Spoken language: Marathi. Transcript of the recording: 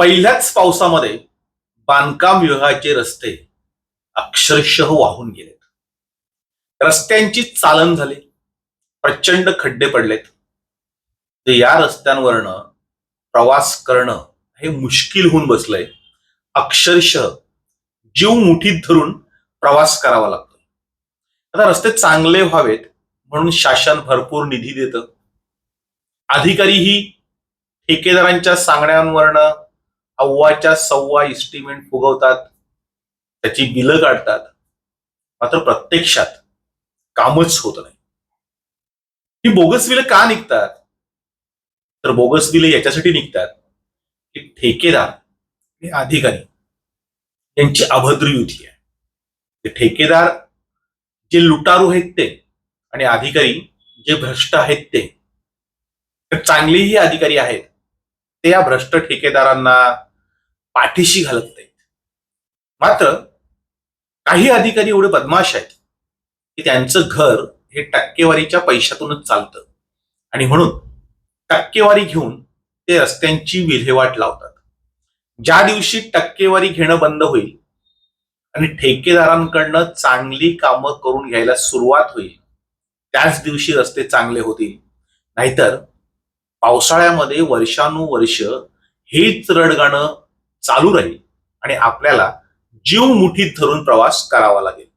पहिल्याच पावसामध्ये बांधकाम विभागाचे रस्ते अक्षरशः वाहून गेलेत. रस्त्यांची चालन झाली. प्रचंड खड्डे पडलेत. तर या रस्त्यांवरनं प्रवास करणं हे मुश्किल होऊन बसलंय. अक्षरशः जीव मुठीत धरून प्रवास करावा लागतो. आता रस्ते चांगले व्हावेत म्हणून शासन भरपूर निधी देतं. अधिकारीही ठेकेदारांच्या सांगण्यांवरनं अव्वाच्या सव्वा इस्टिमेंट फुगवतात त्याची बिलं काढतात. मात्र प्रत्यक्षात कामच होत नाही. ही बोगस बिलं का निघतात? तर बोगस बिलं याच्यासाठी निघतात की ठेकेदार आणि अधिकारी यांची अभद्र युती आहे. ते ठेकेदार जे लुटारू आहेत ते आणि अधिकारी जे भ्रष्ट आहेत ते चांगलेही अधिकारी आहेत. ते या भ्रष्ट ठेकेदारांना पाठीशी घालत नाहीत. मात्र काही अधिकारी एवढे बदमाश आहेत की त्यांचं घर हे टक्केवारीच्या पैशातूनच चालतं. आणि म्हणून टक्केवारी घेऊन ते रस्त्यांची विल्हेवाट लावतात. ज्या दिवशी टक्केवारी घेणं बंद होईल आणि ठेकेदारांकडनं चांगली कामं करून घ्यायला सुरुवात होईल त्याच दिवशी रस्ते चांगले होतील. नाहीतर पावसाळ्यामध्ये वर्षानुवर्ष हेच रडगाणं चालू राहील आणि आपल्याला जीव मुठीत धरून प्रवास करावा लागेल.